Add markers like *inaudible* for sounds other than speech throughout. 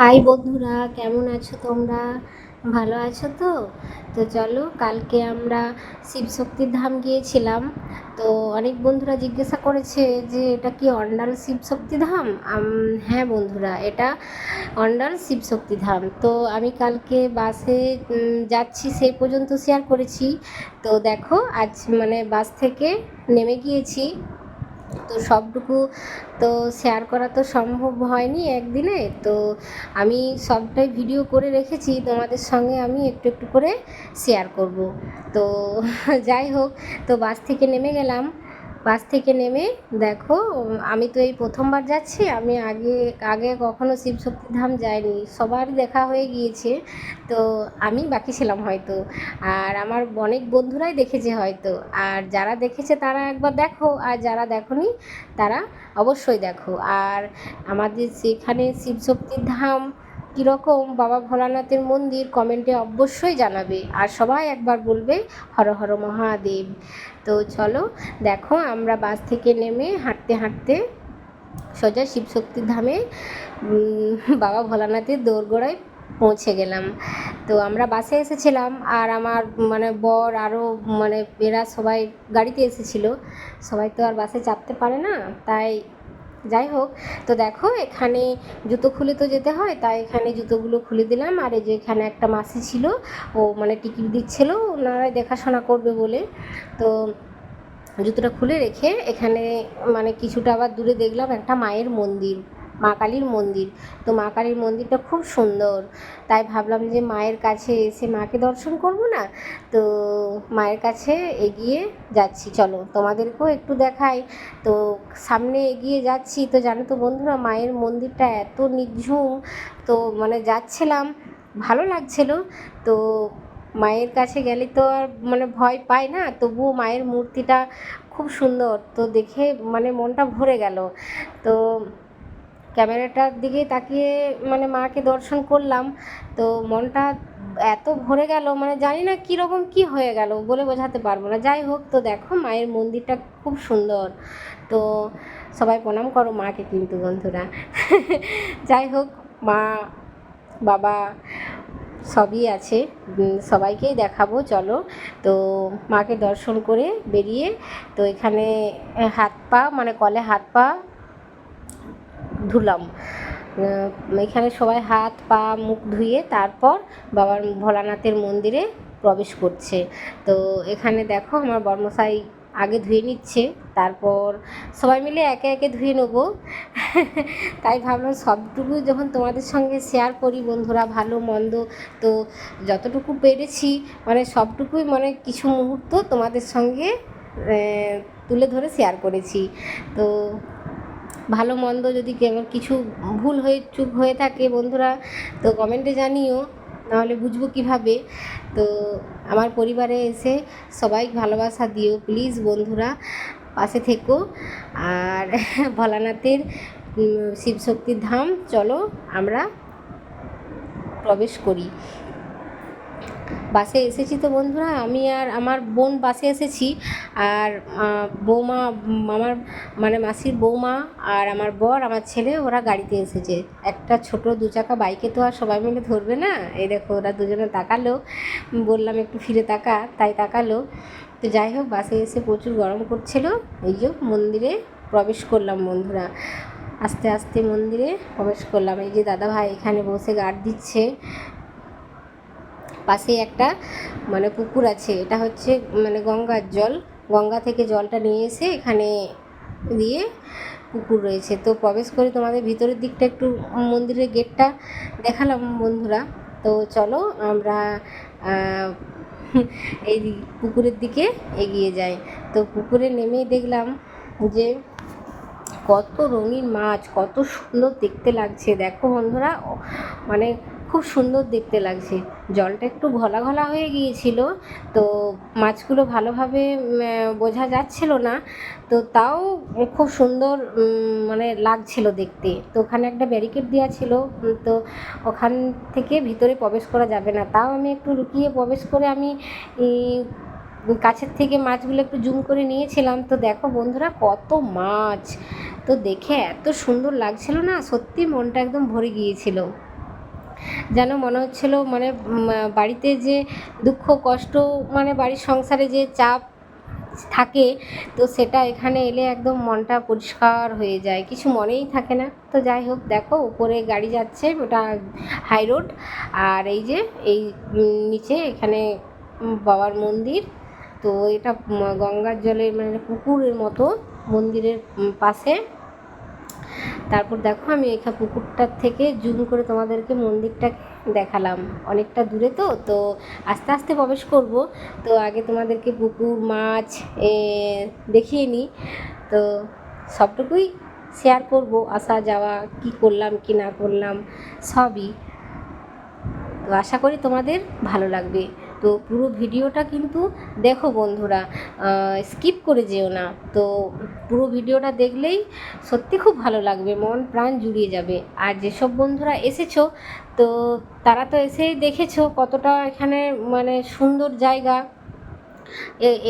High বন্ধুরা, কেমন আছো তোমরা? ভালো আছো তো? তো চলো, কালকে আমরা শিবশক্তির ধাম গিয়েছিলাম। তো অনেক বন্ধুরা জিজ্ঞাসা করেছে যে, এটা কি অন্ডাল শিবশক্তি ধাম? হ্যাঁ বন্ধুরা, এটা অন্ডাল শিবশক্তি ধাম। তো আমি কালকে বাসে যাচ্ছি, সেই পর্যন্ত শেয়ার করেছি। তো দেখো, আজ মানে বাস থেকে নেমে গিয়েছি। তো সবটুকু তো শেয়ার করা তো সম্ভব হয়নি একদিনে। তো আমি সবটাই ভিডিও করে রেখেছি, তোমাদের সঙ্গে আমি একটু একটু করে শেয়ার করব। তো *laughs* যাই হোক, তো বাস থেকে নেমে গেলাম। বাস থেকে নেমে দেখো, আমি তো এই প্রথমবার যাচ্ছি, আমি আগে আগে কখনো শিবশক্তি ধাম যাইনি, সবারই দেখা হয়ে গিয়েছে, তো আমি বাকি ছিলাম হয়তো, আর আমার অনেক বন্ধুরাই দেখেছে হয়তো, আর যারা দেখেছে তারা একবার দেখো, আর যারা দেখোনি তারা অবশ্যই দেখো, আর আমাদের সেখানে শিবশক্তির ধাম কীরকম বাবা ভোলানাথের মন্দির কমেন্টে অবশ্যই জানাবে আর সবাই একবার বলবে হর হর মহাদেব। তো চলো, দেখো আমরা বাস থেকে নেমে হাঁটতে হাঁটতে সোজা শিবশক্তির ধামে বাবা ভোলানাথের দোরগোড়ায় পৌঁছে গেলাম। তো আমরা বাসে এসেছিলাম আর আমার মানে বর আরও মানে এরা সবাই গাড়িতে এসেছিল। সবাই তো আর বাসে চাপতে পারে না, তাই যাই হোক, তো দেখো এখানে জুতো খুলে তো যেতে হয়, তাই এখানে জুতোগুলো খুলে দিলাম। আর এই যে এখানে একটা মাসি ছিল, ও মানে টিকিট দিচ্ছিল, ওনারা দেখাশোনা করবে বলে। তো জুতোটা খুলে রেখে এখানে মানে কিছুটা আবার দূরে দেখলাম একটা মায়ের মন্দির। মা কালীর মন্দির। তো মা কালীর মন্দিরটা খুব সুন্দর। তাই ভাবলাম যে মায়ের কাছে এসে মাকে দর্শন করব না? তো মায়ের কাছে এগিয়ে যাচ্ছি। চলো, তোমাদেরকেও একটু দেখাই। তো সামনে এগিয়ে যাচ্ছি। তো জানো তো বন্ধুরা, মায়ের মন্দিরটা এত নির্ঝুম তো মানে যাচ্ছিলাম, ভালো লাগছিল। তো মায়ের কাছে গেলে তো আর মানে ভয় পাই না? তবুও মায়ের মূর্তিটা খুব সুন্দর। তো দেখে মানে মনটা ভরে গেল। তো ক্যামেরাটার দিকে তাকিয়ে মানে মাকে দর্শন করলাম। তো মনটা এত ভরে গেল মানে জানি না কীরকম কী হয়ে গেল বলে বোঝাতে পারব না। যাই হোক, তো দেখো মায়ের মন্দিরটা খুব সুন্দর। তো সবাই প্রণাম করো মাকে কিন্তু বন্ধুরা। *laughs* যাই হোক, মা, বাবা সবই আছে সবাইকেই দেখাবো, চলো। তো মাকে দর্শন করে বেরিয়ে, তো এখানে হাত পা মানে কলে হাত পা ধুলাম। এখানে সবাই হাত, পা, মুখ ধুয়ে তারপর বাবার ভোলানাথের মন্দিরে প্রবেশ করছে। তো এখানে দেখো আমার বর্মশাই আগে ধুয়ে নিচ্ছে, তারপর সবাই মিলে একে একে ধুয়ে নেব। *laughs* তাই ভাবলাম সবটুকু যখন তোমাদের সঙ্গে শেয়ার করি বন্ধুরা, ভালো, মন্দ, তো যতটুকু পেরেছি মানে সবটুকুই মানে কিছু মুহূর্ত তোমাদের সঙ্গে তুলে ধরে শেয়ার করেছি। তো ভালো মন্দ যদি কিছু ভুল হয়ে, চুপ হয়ে থাকে বন্ধুরা, তো কমেন্টে জানিও, নাহলে বুঝব কীভাবে। তো আমার পরিবারে এসে সবাই ভালোবাসা দিও প্লিজ বন্ধুরা, পাশে থেকো। আর *laughs* ভোলানাথের শিবশক্তির ধাম, চলো আমরা প্রবেশ করি। বাসে এসেছি তো বন্ধুরা, আমি আর আমার বোন বাসে এসেছি। আর বৌমা আমার মানে মাসির বৌমা আর আমার বর, আমার ছেলে, ওরা গাড়িতে এসেছে। একটা ছোট দু চাকা বাইকে তো আর সবাই মিলে ধরবে না? এই দেখো, ওরা দুজনে তাকালো। বললাম একটু ফিরে তাকা, তাই তাকালো। তো যাই হোক, বাসে এসে প্রচুর গরম করছিল। এই যে মন্দিরে প্রবেশ করলাম বন্ধুরা। আস্তে আস্তে মন্দিরে প্রবেশ করলাম। এই যে দাদা ভাই এখানে বসে গার্ড দিচ্ছে। পাশে একটা মানে পুকুর আছে। এটা হচ্ছে মানে গঙ্গার জল। গঙ্গা থেকে জলটা নিয়ে এসে এখানে দিয়ে পুকুর রয়েছে। তো প্রবেশ করে তোমাদের ভিতরের দিকটা একটু মন্দিরের গেটটা দেখালাম বন্ধুরা। তো চলো আমরা এই পুকুরের দিকে এগিয়ে যাই। তো পুকুরে নেমেই দেখলাম যে কত রঙিন মাছ, কত সুন্দর দেখতে লাগছে। দেখো বন্ধুরা মানে খুব সুন্দর দেখতে লাগছে। জলটা একটু ঘলা ঘলা হয়ে গিয়েছিল, তো মাছগুলো ভালোভাবে বোঝা যাচ্ছিল না, তো তাও খুব সুন্দর মানে লাগছিল দেখতে। তো ওখানে একটা ব্যারিকেড দেওয়া ছিল তো ওখান থেকে ভিতরে প্রবেশ করা যাবে না। তাও আমি একটু লুকিয়ে প্রবেশ করে আমি কাছের থেকে মাছগুলো একটু জুম করে নিয়েছিলাম। তো দেখো বন্ধুরা কত মাছ! তো দেখে এত সুন্দর লাগছিল না? সত্যি মনটা একদম ভরে গিয়েছিল। যেন মনে হচ্ছিল মানে বাড়িতে যে দুঃখ, কষ্ট মানে বাড়ির সংসারে যে চাপ থাকে, তো সেটা এখানে এলে একদম মনটা পরিষ্কার হয়ে যায়। কিছু মনেই থাকে না। তো যাই হোক, দেখো, উপরে গাড়ি যাচ্ছে, ওটা হাই রোড আর এই যে, এই নিচে এখানে বাবার মন্দির। তো এটা গঙ্গার জলে মানে পুকুরের মতো মন্দিরের পাশে। তারপর দেখো আমি এখানে পুকুরটার থেকে জুম করে তোমাদেরকে মন্দিরটা দেখালাম। অনেকটা দূরে তো তো আস্তে আস্তে প্রবেশ করব। তো আগে তোমাদেরকে পুকুর, মাছ দেখিয়ে নিই। তো সবটুকুই শেয়ার করব, আসা, যাওয়া, কি করলাম, কি না করলাম, সবই। তো আশা করি তোমাদের ভালো লাগবে। তো পুরো ভিডিওটা কিন্তু দেখো বন্ধুরা স্কিপ করে যেও না। তো পুরো ভিডিওটা দেখলেই সত্যি খুব ভালো লাগবে, মন প্রাণ জুড়িয়ে যাবে। আর যেসব বন্ধুরা এসেছ, তো তারা তো এসেই দেখেছ কতটা এখানে মানে সুন্দর জায়গা।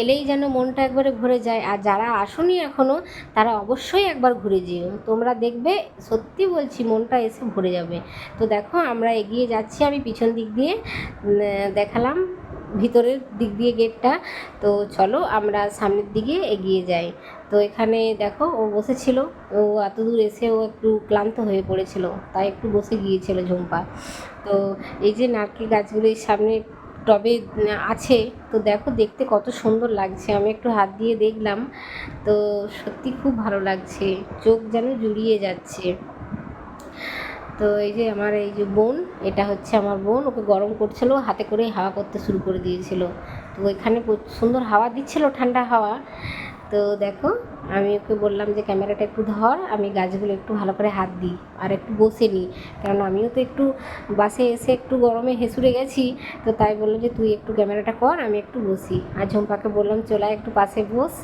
এলেই যেন মনটা একবারে ভরে যায়। আর যারা আসনি এখনও তারা অবশ্যই একবার ঘুরে যেও। তোমরা দেখবে, সত্যি বলছি, মনটা এসে ভরে যাবে। তো দেখো, আমরা এগিয়ে যাচ্ছি, আমি পিছন দিক দিয়ে দেখালাম। ভিতরের দিক দিয়ে গেটটা তো চলো আমরা সামনের দিকে এগিয়ে যাই। তো এখানে দেখো ও বসেছিল। ও এত দূর এসে ও একটু ক্লান্ত হয়ে পড়েছিল। তাই একটু বসে গিয়েছিল ঝুম্পা। তো এই যে নারকেল গাছগুলির সামনে টবে আছে। তো দেখো দেখতে কত সুন্দর লাগছে। আমি একটু হাত দিয়ে দেখলাম। তো সত্যি খুব ভালো লাগছে। চোখ যেন জুড়িয়ে যাচ্ছে। তো এই যে আমার এই যে বোন, এটা হচ্ছে আমার বোন, ওকে গরম করছিল, হাতে করে হাওয়া করতে শুরু করে দিয়েছিল। তো ওইখানে সুন্দর হাওয়া দিচ্ছিল, ঠান্ডা হাওয়া। তো দেখো, আমি ওকে বললাম যে, ক্যামেরাটা একটু ধর, আমি গাছগুলো একটু ভালো করে হাত দিই, আর একটু বসে নিই। কারণ আমিও তো একটু বাসে এসে একটু গরমে হেসুরে গেছি, তো তাই বলল যে, তুই একটু ক্যামেরাটা কর, আমি একটু বসি। আর ঝুম্পাকে বললাম, চলে আয় একটু পাশে বস।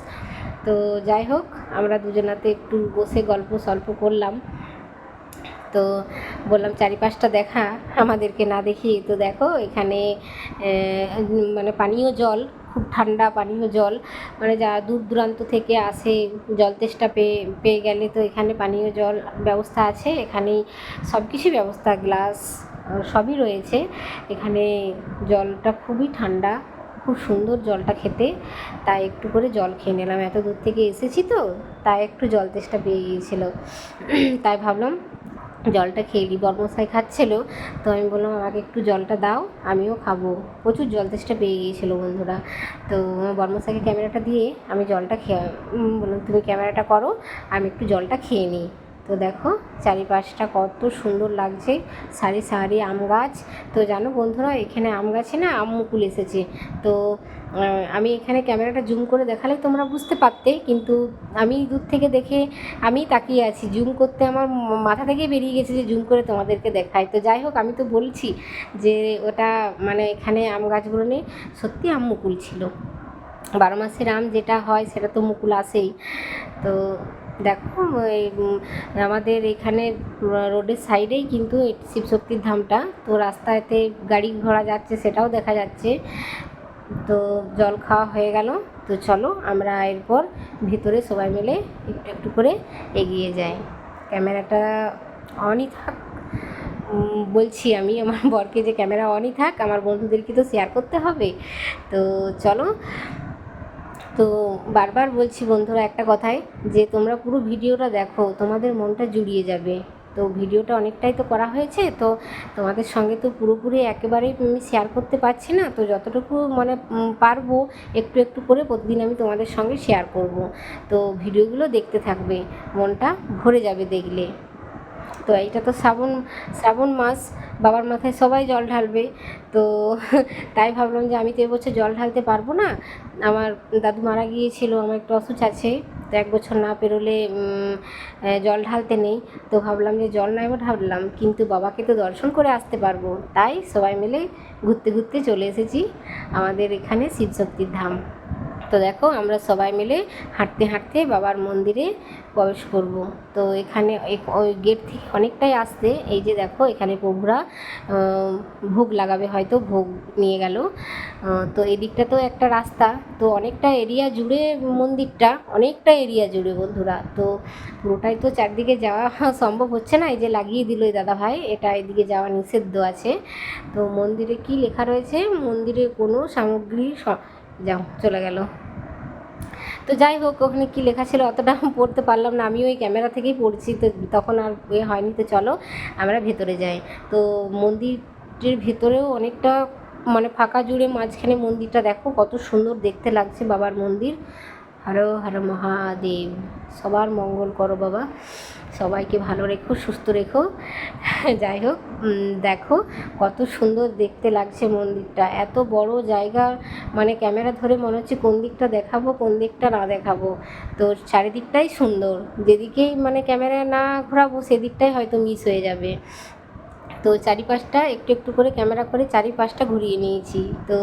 তো যাই হোক, আমরা দুজনাতে একটু বসে গল্প সল্প করলাম। তো বললাম, চারিপাশটা দেখা, আমাদেরকে না দেখি। তো দেখো, এখানে মানে পানীয় জল, খুব ঠান্ডা পানীয় জল মানে যারা দূর দূরান্ত থেকে আসে, জল তেষ্টা পেয়ে পেয়ে গেলে তো এখানে পানীয় জল ব্যবস্থা আছে। এখানেই সব কিছুই ব্যবস্থা, গ্লাস সবই রয়েছে। এখানে জলটা খুবই ঠান্ডা, খুব সুন্দর জলটা খেতে। তাই একটু করে জল খেয়ে নিলাম। এত দূর থেকে এসেছি তো, তাই একটু জল তেষ্টা পেয়ে গিয়েছিল। তাই ভাবলাম জলটা খেয়ে নিই। বর্মশাই খাচ্ছিল, তো আমি বললাম, আমাকে একটু জলটা দাও, আমিও খাব। প্রচুর জল তেষ্টা পেয়ে গিয়েছিল বন্ধুরা। তো বর্মশাইকে ক্যামেরাটা দিয়ে আমি জলটা খেয়ে বললাম, তুমি ক্যামেরাটা করো, আমি একটু জলটা খেয়ে নিই। তো দেখো চারিপাশটা কত সুন্দর লাগছে, সারি সারি আম গাছ। তো জানো বন্ধুরা, এখানে আম গাছে না আম মুকুল এসেছে। তো আমি এখানে ক্যামেরাটা জুম করে দেখালে তোমরা বুঝতে পারতে, কিন্তু আমি দূর থেকে দেখে আমি তাকিয়ে আছি। জুম করতে আমার মাথা থেকে বেরিয়ে গেছে যে জুম করে তোমাদেরকে দেখায় তো যাই হোক, আমি তো বলছি যে ওটা মানে এখানে আম গাছগুলো নেই সত্যি আম মুকুল ছিল। বারো মাসের আম যেটা হয়, সেটা তো মুকুল আসেই। তো দেখো আমাদের এখানে রোডের সাইডেই কিন্তু শিবশক্তির ধামটা। তো রাস্তাতে গাড়ি ঘোড়া যাচ্ছে সেটাও দেখা যাচ্ছে। তো জল খাওয়া হয়ে গেল। তো চলো, আমরা এরপর ভিতরে সবাই মিলে একটু একটু করে এগিয়ে যাই। ক্যামেরাটা অনই থাক। বলছি আমি, আমার বরকে যে ক্যামেরা অনই থাক, আমার বন্ধুদেরকে তো শেয়ার করতে হবে। তো চলো তো বারবার বলছি বন্ধুরা একটা কথাই, যে তোমরা পুরো ভিডিওটা দেখো, তোমাদের মনটা জুড়িয়ে যাবে। তো ভিডিওটা অনেকটাই তো করা হয়েছে, তো তোমাদের সঙ্গে তো পুরোপুরি একেবারেই আমি শেয়ার করতে পারছি না। তো যতটুকু মানে পারব, একটু একটু করে প্রতিদিন আমি তোমাদের সঙ্গে শেয়ার করব। তো ভিডিওগুলো দেখতে থাকবে, মনটা ভরে যাবে দেখলে। তো এইটা তো শ্রাবণ শ্রাবণ মাস, বাবার মাথায় সবাই জল ঢালবে। তো *laughs* তাই ভাবলাম যে আমি তো এবছর জল ঢালতে পারব না। আমার দাদু মারা গিয়েছিল, আমার একটু অসুচ আছে, তো এক বছর না পেরোলে জল ঢালতে নেই। তো ভাবলাম যে জল নাই ঢাললাম, কিন্তু বাবাকে তো দর্শন করে আসতে পারব। তাই সবাই মিলে ঘুরতে ঘুরতে চলে এসেছি আমাদের এখানে শিবশক্তির ধাম। তো দেখো, আমরা সবাই মিলে হাঁটতে হাঁটতে বাবার মন্দিরে প্রবেশ করব। তো এখানে ওই গেট থেকে অনেকটাই আসতে, এই যে দেখো, এখানে প্রভুরা ভোগ লাগাবে, হয়তো ভোগ নিয়ে গেল। তো এদিকটা তো একটা রাস্তা, তো অনেকটা এরিয়া জুড়ে মন্দিরটা, অনেকটা এরিয়া জুড়ে বন্ধুরা। তো পুরোটাই তো চারদিকে যাওয়া *laughs* সম্ভব হচ্ছে না, এই যে লাগিয়ে দিল এই দাদা ভাই এটা এদিকে যাওয়া নিষিদ্ধ আছে। তো মন্দিরে কি লেখা রয়েছে? মন্দিরে কোনো সামগ্রী যাও, চলে গেল। তো যাই হোক, ওখানে কি লেখা ছিল অতটা পড়তে পারলাম না। আমি ওই ক্যামেরা থেকেই পড়ছি, তো তখন আর এ হয়নি, তো চলো আমরা ভেতরে যাই। তো মন্দিরটির ভেতরেও অনেকটা মানে ফাঁকা জুড়ে মাঝখানে মন্দিরটা দেখো, কত সুন্দর দেখতে লাগছে বাবার মন্দির। হর হর মহাদেব, সবার মঙ্গল করো বাবা। সবাইকে ভালো রেখো, সুস্থ রেখো। যাই হোক দেখো কত সুন্দর দেখতে লাগছে মন্দিরটা। এত বড় জায়গা মানে ক্যামেরা ধরে মনে হচ্ছে কোন দিকটা দেখাবো, কোন দিকটা না দেখাবো। তো চারিদিকটাই সুন্দর। যেদিকেই মানে ক্যামেরা না ঘোরাবো, সেদিকটাই হয়তো মিস হয়ে যাবে। তো চারিপাশটা একটু একটু করে ক্যামেরা করে চারিপাশটা ঘুরিয়ে নিয়েছি। তো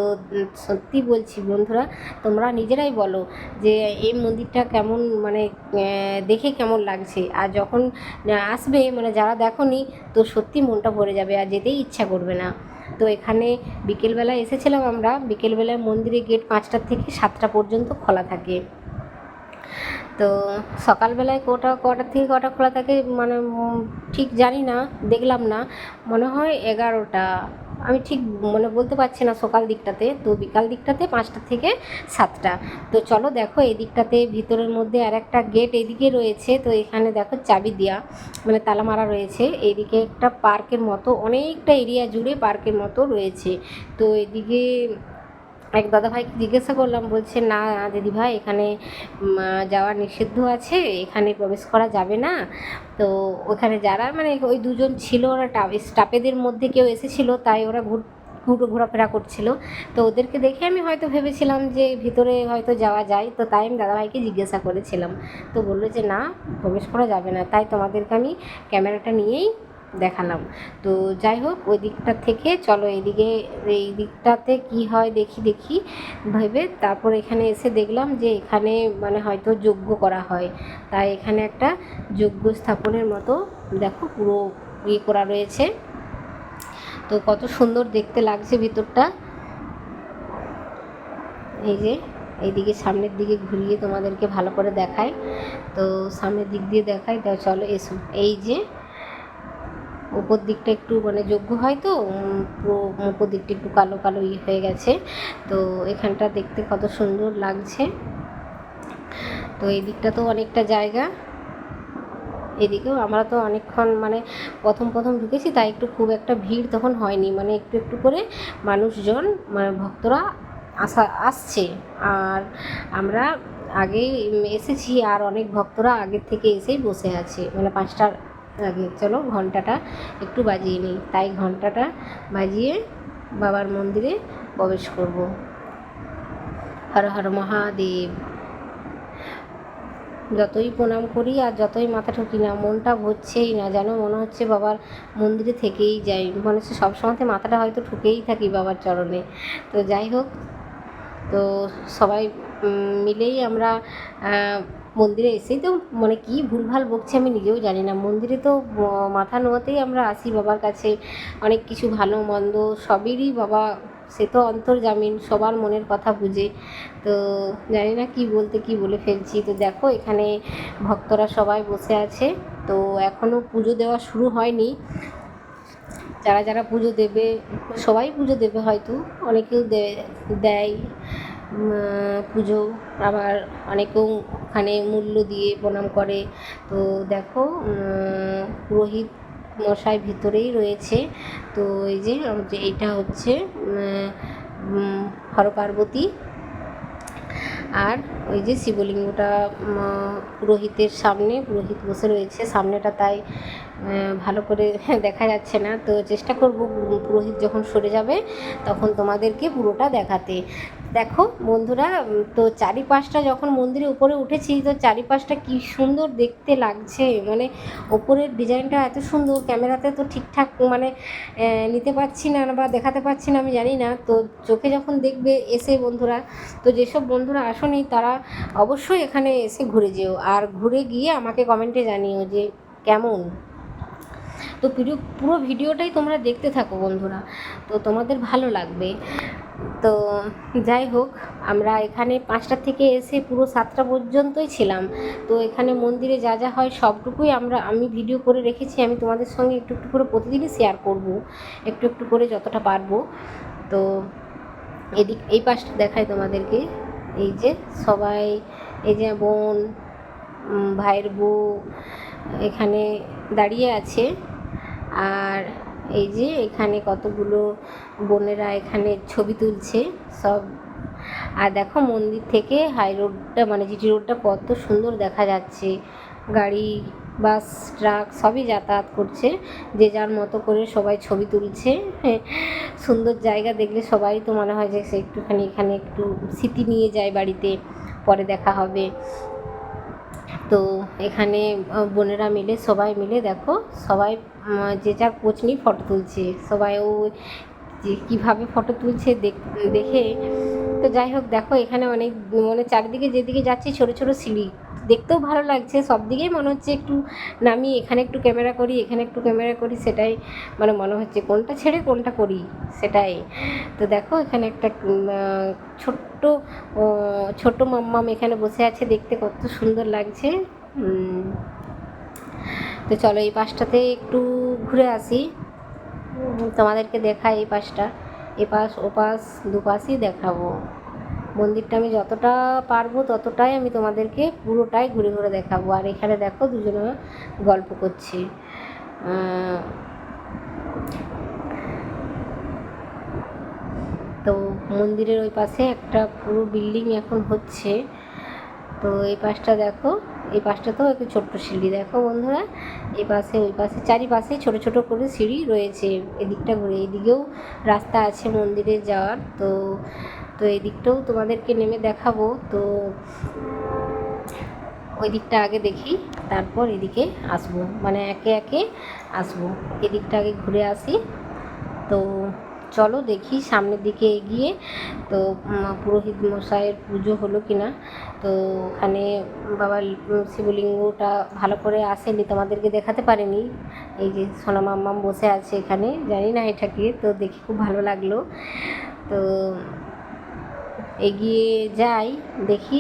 সত্যি বলছি বন্ধুরা, তোমরা নিজেরাই বলো যে এই মন্দিরটা কেমন মানে দেখে কেমন লাগছে। আর যখন আসবে মানে যারা দেখোনি, তো সত্যি মনটা ভরে যাবে আর যেতেই ইচ্ছা করবে না। তো এখানে বিকেলবেলা এসেছিলাম আমরা, বিকেলবেলায় মন্দিরে গেট পাঁচটার থেকে সাতটা পর্যন্ত খোলা থাকে। তো সকালবেলায় কটা কটার থেকে কটা খোলা থাকে মানে ঠিক জানি না, দেখলাম না। মনে হয় এগারোটা। আমি ঠিক মানে বলতে পারছি না সকাল দিকটাতে, তো বিকাল দিকটাতে পাঁচটা থেকে সাতটা। তো চলো দেখো এই দিকটাতে ভিতরের মধ্যে আর একটা গেট এদিকে রয়েছে, তো এখানে দেখো চাবি দেওয়া মানে তালা মারা রয়েছে। এইদিকে একটা পার্কের মতো, অনেকটা এরিয়া জুড়ে পার্কের মতো রয়েছে। তো এদিকে এক দাদা ভাইকে জিজ্ঞাসা করলাম, বলছে, না দিদি ভাই এখানে যাওয়া নিষিদ্ধ আছে, এখানে প্রবেশ করা যাবে না। তো ওখানে যারা মানে ওই দুজন ছিল, ওরা স্টাফেদের মধ্যে কেউ এসেছিল, তাই ওরা ঘুর, ঘুরো, ঘোরাফেরা করছিল। তো ওদেরকে দেখে আমি হয়তো ভেবেছিলাম যে ভিতরে হয়তো যাওয়া যায়, তো তাই আমি দাদাভাইকে জিজ্ঞাসা করেছিলাম। তো বলল যে, না, প্রবেশ করা যাবে না। তাই তোমাদেরকে আমি ক্যামেরাটা নিয়েই দেখালাম। তো যাই হোক, ওই দিকটা থেকে চলো এদিকে, এই দিকটাতে কি হয় দেখি দেখি, ভেবে তারপর এখানে এসে দেখলাম যে এখানে মানে হয়তো যজ্ঞ করা হয়। তাই এখানে একটা যজ্ঞ স্থাপনের মতো দেখো পুরো ইয়ে করা রয়েছে। তো কত সুন্দর দেখতে লাগছে ভিতরটা। এই যে, এইদিকে সামনের দিকে ঘুরিয়ে তোমাদেরকে ভালো করে দেখায় তো সামনের দিক দিয়ে দেখায় তো চলো এসো। এই যে উপর দিকটা একটু মানে যোগ্য হয় তো পুরো উপর দিকটা একটু কালো কালো ইয়ে হয়ে গেছে। তো এখানটা দেখতে কত সুন্দর লাগছে। তো এই দিকটা তো অনেকটা জায়গা। এদিকেও আমরা তো অনেকক্ষণ মানে প্রথম প্রথম ঢুকেছি, তাই একটু খুব একটা ভিড় তখন হয়নি। মানে একটু একটু করে মানুষজন মানে ভক্তরা আসা, আসছে। আর আমরা আগেই এসেছি, আর অনেক ভক্তরা আগের থেকে এসেই বসে আছে। মানে পাঁচটার আগে চলো ঘন্টাটা একটু বাজিয়ে নিই। তাই ঘন্টাটা বাজিয়ে বাবার মন্দিরে প্রবেশ করব। হর হর মহাদেব। যতই প্রণাম করি আর যতই মাথা ঠুকি না, মনটা ভরছেই না, যেন মনে হচ্ছে বাবার মন্দিরে থেকেই যাই। মনে হচ্ছে সবসময়তে মাথাটা হয়তো ঠুকেই থাকি বাবার চরণে। তো যাই হোক, তো সবাই মিলেই আমরা মন্দিরে এসেই তো মানে কি ভুলভাল বকছে আমি নিজেও জানি না। মন্দিরে তো মাথা নোয়াতেই আমরা আসি বাবার কাছে। অনেক কিছু ভালো, মন্দ সবেরই বাবা, সে তো অন্তর্জামিন, সবার মনের কথা বুঝে। তো জানি না কি বলতে, কি বলে ফেলছি। তো দেখো, এখানে ভক্তরা সবাই বসে আছে। তো এখনও পুজো দেওয়া শুরু হয়নি। যারা যারা পুজো দেবে, সবাই পুজো দেবে হয়তো। অনেকেও দেয় পুজো। আবার অনেকেও ওখানে মূল্য দিয়ে প্রণাম করে। তো দেখো পুরোহিত মশাই ভিতরেই রয়েছে। তো এই যে এইটা হচ্ছে উম, উম, হর পার্বতী আর ওই যে শিবলিঙ্গটা পুরোহিতের সামনে পুরোহিত বসে রয়েছে। সামনেটা তাই ভালো করে *laughs* দেখা যাচ্ছে না। তো চেষ্টা করব পুরোহিত যখন সরে যাবে তখন তোমাদেরকে পুরোটা দেখাতে। দেখো বন্ধুরা তো চারিপাশটা যখন মন্দিরে উপরে উঠেছি, তো চারিপাশটা কি সুন্দর দেখতে লাগছে। মানে ওপরের ডিজাইনটা এত সুন্দর, ক্যামেরাতে তো ঠিকঠাক মানে নিতে পারছি না বা দেখাতে পারছি না, আমি জানি না। তো চোখে যখন দেখবে এসে বন্ধুরা, তো যেসব বন্ধুরা আসনি, তারা অবশ্যই এখানে এসে ঘুরে যেও। আর ঘুরে গিয়ে আমাকে কমেন্টে জানিও যে কেমন। তো পুরো পুরো ভিডিওটাই তোমরা দেখতে থাকো বন্ধুরা। তো তোমাদের ভালো লাগবে। তো যাই হোক, আমরা এখানে পাঁচটা থেকে এসে পুরো সাতটা পর্যন্তই ছিলাম। তো এখানে মন্দিরে যা যা হয় সবটুকুই আমরা, আমি ভিডিও করে রেখেছি, আমি তোমাদের সঙ্গে একটু একটু করে প্রতিদিনই শেয়ার করব, একটু একটু করে যতটা পারব। তো এদিক, এই পাশটা দেখাই তোমাদেরকে, এই যে সবাই, এই যে বোন ভাইয়ের বউ এখানে দাঁড়িয়ে আছে। আর এই যে এখানে কতগুলো বোনেরা এখানে ছবি তুলছে সব। আর দেখো মন্দির থেকে হাই রোডটা মানে জিটি রোডটা কত সুন্দর দেখা যাচ্ছে। গাড়ি, বাস, ট্রাক সবই যাতায়াত করছে। যে যার মতো করে সবাই ছবি তুলছে। *laughs* সুন্দর জায়গা দেখলে সবাই তো মনে হয় যে সে একটুখানি এখানে একটু স্মৃতি নিয়ে যায় বাড়িতে, পরে দেখা হবে। তো এখানে বোনেরা মিলে, সবাই মিলে দেখো, সবাই যে যার কোচ নিয়ে ফটো তুলছে। সবাই ও যে কীভাবে ফটো তুলছে দেখ- তো যাই হোক দেখো এখানে অনেক মানে চারিদিকে যেদিকে যাচ্ছে ছোট ছোট সিঁড়ি। দেখতেও ভালো লাগছে সব দিকেই মনে হচ্ছে একটু নামি এখানে একটু ক্যামেরা করি এখানে একটু ক্যামেরা করি সেটাই মানে মনে হচ্ছে কোনটা ছেড়ে কোনটা করি সেটাই। তো দেখো এখানে একটা আহ, ছোট্ট মাম্মাম এখানে বসে আছে দেখতে কত সুন্দর লাগছে। তো চলো এই পাশটাতে একটু ঘুরে আসি। তোমাদেরকে দেখাই এই পাশটা। এ পাশ, ও পাশ দুপাশই দেখাবো। মন্দিরটা আমি যতটা পারব ততটাই আমি তোমাদেরকে পুরোটাই ঘুরে ঘুরে দেখাবো। আর এখানে দেখো দুজনে গল্প করছি। তো মন্দিরের ওই পাশে একটা পুরো বিল্ডিং এখন হচ্ছে। তো এই পাশটা দেখো। এই পাশটাতেও একটু ছোট্ট সিঁড়ি দেখো বন্ধুরা। এই পাশে, ওই পাশে, চারিপাশে ছোট ছোট করে সিঁড়ি রয়েছে। এদিকটা ঘুরে, এদিকেও রাস্তা আছে মন্দিরে যাওয়ার। তো তো এদিকটাও তোমাদেরকে নেমে দেখাবো। তো ওই দিকটা আগে দেখি, তারপর এদিকে আসব। মানে একে একে আসব। এদিকটা আগে ঘুরে আসি। তো চলো দেখি সামনের দিকে এগিয়ে। তো পুরোহিত মশাইয়ের পুজো হলো কিনা। তো, ওখানে বাবা শিবলিঙ্গটা ভালো করে আসেনি, তোমাদেরকে দেখাতে পারেনি। এই যে সোনা মাম্মাম বসে আছে এখানে। জানি না এটাকে তো দেখে খুব ভালো লাগল। তো, এগিয়ে যাই, দেখি